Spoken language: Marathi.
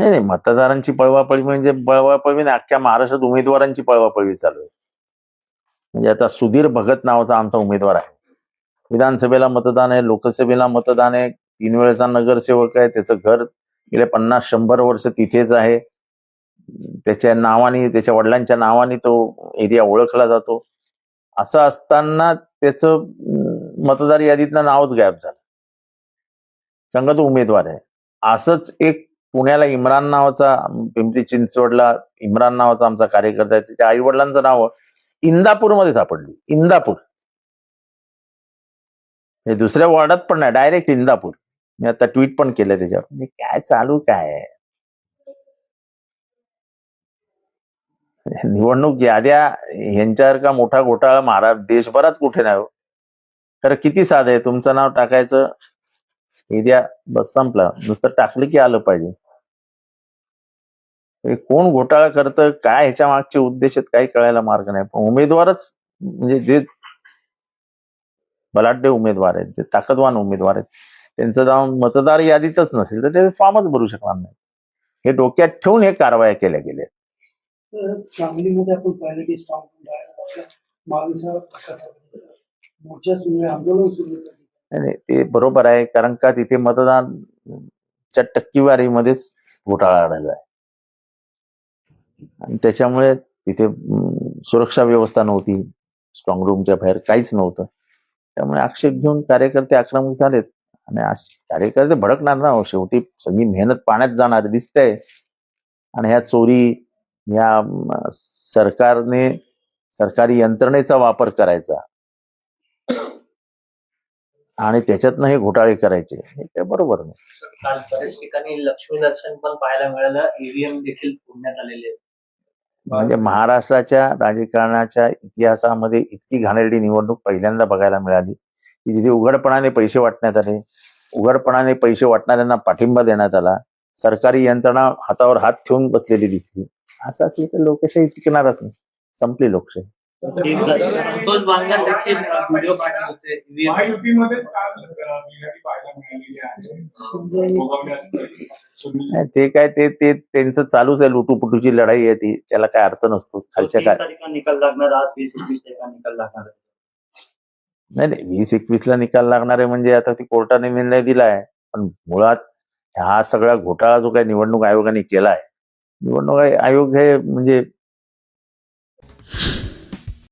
नाही नाही मतदारांची पळवापळी म्हणजे पळवापळी नाही अख्ख्या महाराष्ट्रात उमेदवारांची पळवापळी चालू आहे. म्हणजे आता सुधीर भगत नावाचा आमचा उमेदवार आहे. विधानसभेला मतदान आहे लोकसभेला मतदान आहे तीन वेळेचा नगरसेवक आहे त्याचं घर गेले पन्नास शंभर वर्ष तिथेच आहे. त्याच्या नावाने त्याच्या वडिलांच्या नावाने तो एरिया ओळखला जातो. असं असताना त्याचं मतदार यादीतनं नावच गायब झालं. कारण का तो उमेदवार आहे. असंच एक पुण्याला इम्रान नावाचा पिंपरी चिंचवडला इम्रान नावाचा आमचा कार्यकर्ता आहे. त्याच्या आई वडिलांचं नाव इंदापूरमध्ये सापडली. इंदापूर. हे दुसऱ्या वॉर्डात पण नाही डायरेक्ट इंदापूर. मी आता ट्विट पण केलं त्याच्यावर. म्हणजे काय चालू काय? निवडणूक याद्या यांच्यासारखा मोठा घोटाळा मारा? देशभरात कुठे नाही हो. तर किती साधं आहे. तुमचं नाव टाकायचं. एरिया बस संपला. नुसतं टाकलं की आलं पाहिजे. कोण घोटाळा करतं काय ह्याच्या मागचे उद्देश आहेत काही कळायला मार्ग नाही. पण उमेदवारच म्हणजे जे बलाढ्य उमेदवार आहेत जे ताकदवान उमेदवार आहेत त्यांचं जाऊन मतदार यादीतच नसेल तर ते फॉर्मच भरू शकणार नाही हे डोक्यात ठेवून हे कारवाया केल्या गेल्या सांगलीमध्ये आपण पाहिलं की स्ट्रॉंग मोर्चा सुरू आहे आंदोलन सुरू आहे नाही, नाही ते बरोबर आहे कारण का तिथे मतदान च्या टक्केवारीमध्येच घोटाळा आढळला आहे. आणि त्याच्यामुळे तिथे सुरक्षा व्यवस्था नव्हती स्ट्रॉंग रूमच्या बाहेर काहीच नव्हतं. त्यामुळे आक्षेप घेऊन कार्यकर्ते आक्रमक झालेत. आणि कार्यकर्ते भडकणार ना शेवटी सगळी मेहनत पाण्यात जाणार दिसतंय आणि ह्या चोरी या सरकारने सरकारी यंत्रणेचा वापर करायचा. आणि त्याच्यातनं हे घोटाळे करायचे हे काय बरोबर नाही. बऱ्याच ठिकाणी लक्ष्मी दर्शन पण पाहायला मिळालं ईव्हीएम देखील फोडण्यात आलेले. म्हणजे महाराष्ट्राच्या राजकारणाच्या इतिहासामध्ये इतकी घाणेरडी निवडणूक पहिल्यांदा बघायला मिळाली की जिथे उघडपणाने पैसे वाटण्यात आले उघडपणाने पैसे वाटणाऱ्यांना पाठिंबा देण्यात आला सरकारी यंत्रणा हातावर हात ठेवून बसलेली दिसली. असं असेल तर लोकशाही टिकणारच नाही संपली लोकशाही. संतोष बांगर त्याचे व्हिडिओ पाठवत महायुतीमध्येच पाहायला मिळालेली आहे? ते काय ते ते त्यांचं चालूच आहे लुटूपुटूची लढाई आहे ती. त्याला काय अर्थ नसतो. खालच्या काय? निकाल लागणार आज वीस एकवीस तारखेला निकाल लागणार. नाही नाही वीस एकवीस ला निकाल लागणार आहे म्हणजे आता ती कोर्टाने निर्णय दिलाय. पण मुळात हा सगळा घोटाळा जो काही निवडणूक आयोगाने केलाय निवडणूक आय- आयोग हे म्हणजे